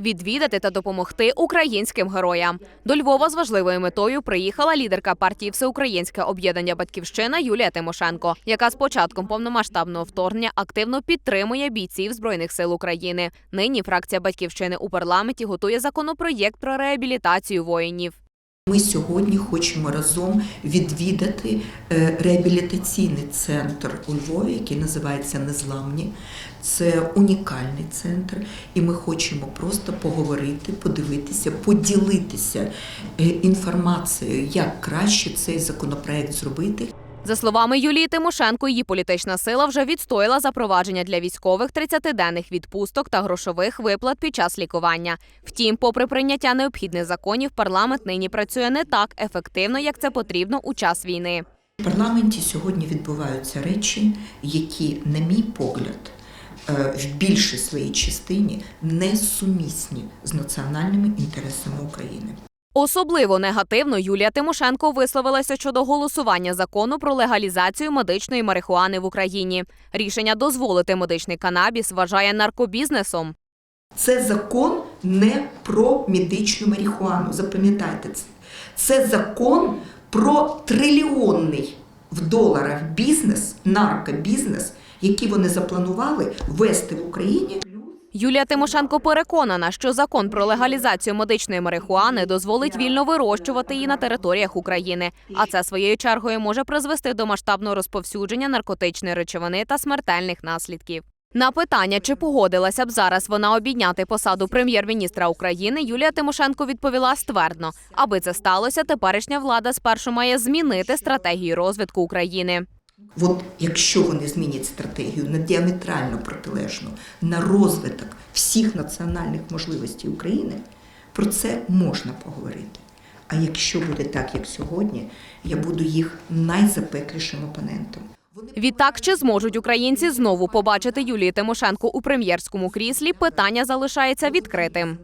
відвідати та допомогти українським героям. До Львова з важливою метою приїхала лідерка партії Всеукраїнське об'єднання Батьківщина Юлія Тимошенко, яка з початком повномасштабного вторгнення активно підтримує бійців збройних сил України. Нині фракція Батьківщини у парламенті готує законопроєкт про реабілітацію воїнів. Ми сьогодні хочемо разом відвідати е, реабілітаційний центр у Львові, який називається Незламні. Це унікальний центр, і ми хочемо просто поговорити, подивитися, поділитися е, інформацією, як краще цей законопроект зробити. За словами Юлії Тимошенко, її політична сила вже відстояла запровадження для військових 30-денних відпусток та грошових виплат під час лікування. Втім, попри прийняття необхідних законів, парламент нині працює не так ефективно, як це потрібно у час війни. В парламенті сьогодні відбуваються речі, які, на мій погляд, е, в більшій своїй частині не сумісні з національними інтересами України. Особливо негативно Юлія Тимошенко висловилася щодо голосування закону про легалізацію медичної марихуани в Україні. Рішення дозволити медичний канабіс вважає наркобізнесом. Це закон не про медичну марихуану. Запам'ятайте це. Це закон про трильйонний в доларах бізнес, наркобізнес, який вони запланували ввести в Україні. Юлія Тимошенко переконана, що закон про легалізацію медичної марихуани дозволить вільно вирощувати її на територіях України. А це своєю чергою може призвести до масштабного розповсюдження наркотичної речовини та смертельних наслідків. На питання, чи погодилася б зараз вона обійняти посаду прем'єр-міністра України, Юлія Тимошенко відповіла ствердно. Аби це сталося, теперішня влада спершу має змінити стратегію розвитку України. От якщо вони змінять стратегію на діаметрально протилежну, на розвиток всіх національних можливостей України, про це можна поговорити. А якщо буде так, як сьогодні, я буду їх найзапеклішим опонентом. Відтак, чи зможуть українці знову побачити Юлію Тимошенко у прем'єрському кріслі, питання залишається відкритим.